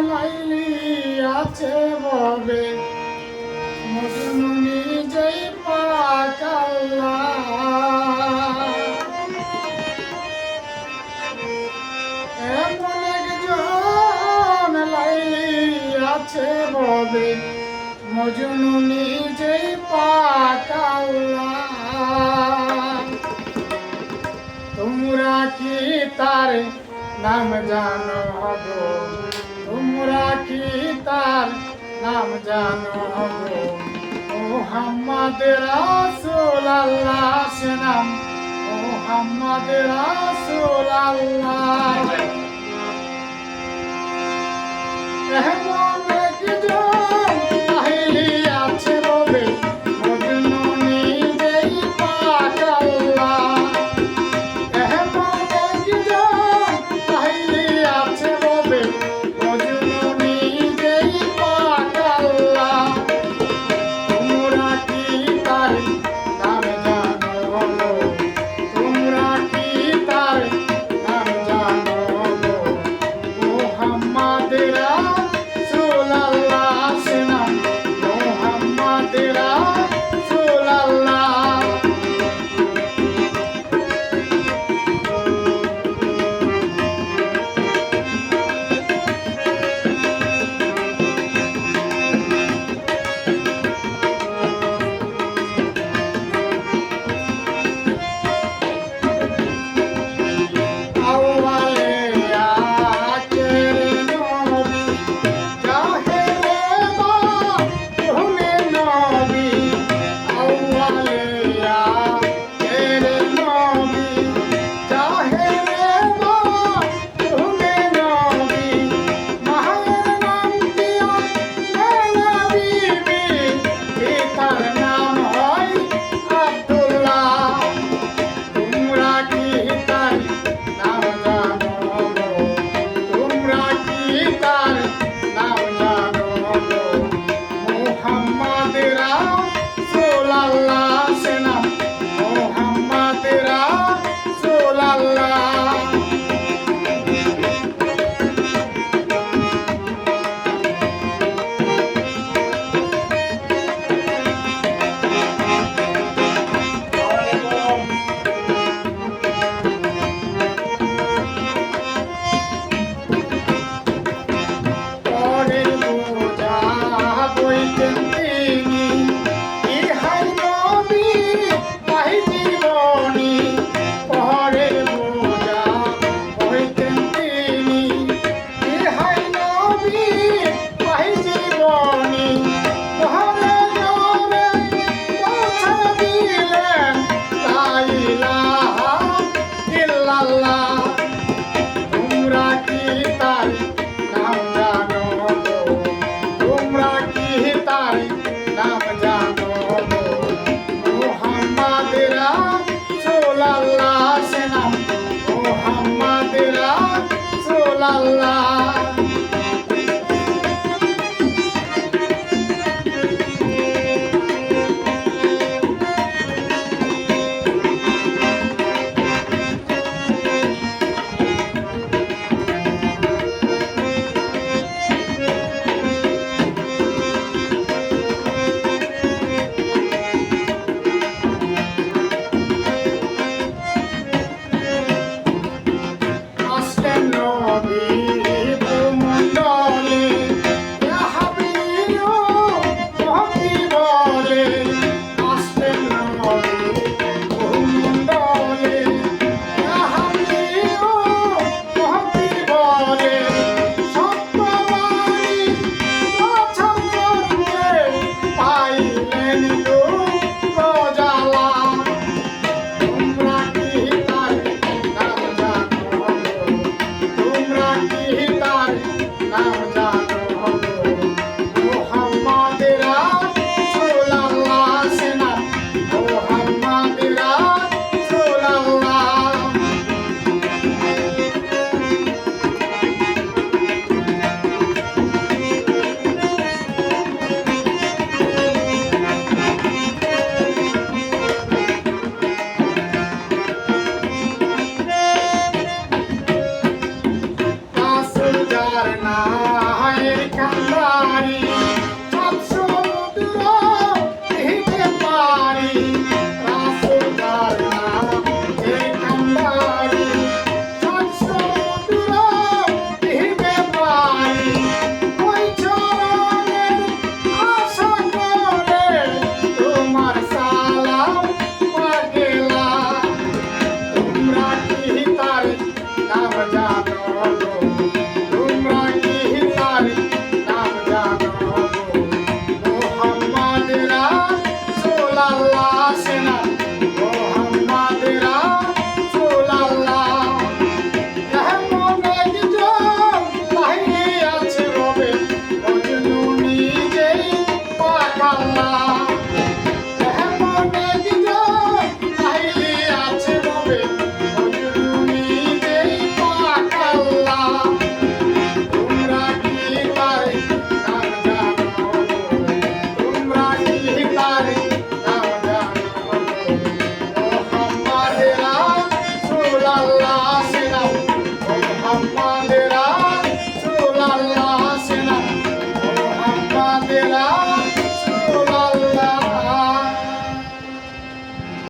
লাইলি আছে ববে মজনু নিজেই পাকাল্লা এমন একজন আছে ববে মজনু নিজেই পাকাল্লা তোমরা কি তার নাম জানো? হবে তোমরা কি তার নাম জানো মোহাম্মদ রাসুল আল্লাহ সে নাম মোহাম্মদ রাসুল আল্লাহ বইতেন তিনি ইহাই